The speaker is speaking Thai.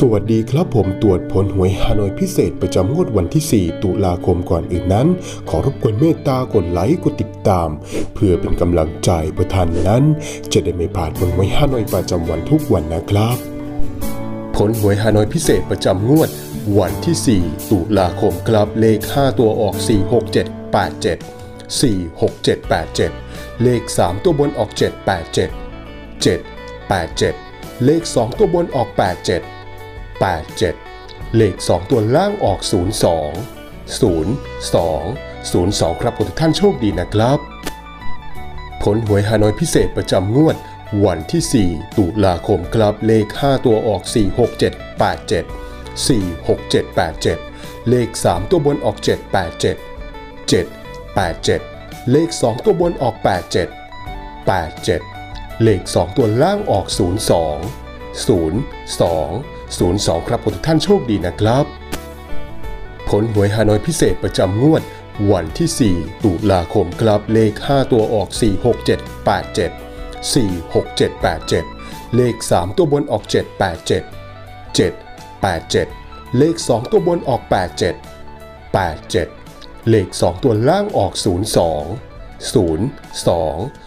สวัสดีครับผมตรวจผลหวยฮานอยพิเศษประจำงวดวันที่ 4 ตุลาคมก่อนอื่นนั้น ขอรบกวนเมตตากดไลค์กดติดตาม เพื่อเป็นกำลังใจเพื่อท่านนั้น จะได้ไม่พลาดผลหวยฮานอยประจำวันทุกวันนะครับ ผลหวยฮานอยพิเศษประจำงวด วันที่ 4 ตุลาคมครับเลข 5 ตัวออก 46787 46787 เลข 3 ตัวบนออก 787 787 เลข 2 ตัวบนออก 87 87 เลข 2 ตัวล่างออก 02 02 02 ครับทุกท่านโชคดีนะครับ ผลหวยฮานอยพิเศษประจำงวด วันที่ 4 ตุลาคมครับเลข 5 ตัวออก 46787 46787 เลข 3 ตัวบนออก 787 787 เลข 2 ตัวบนออก 87 87 เลข 2 ตัวล่างออก 02 02 02 ครับทุกท่านโชคดีนะครับ ผลหวยฮานอยพิเศษประจำงวด วันที่ 4 ตุลาคมครับเลข 5 ตัวออก 46787 46787 เลข 3 ตัวบนออก 787 787 เลข 2 ตัวบนออก 87 87 เลข 2 ตัวล่างออก 02 02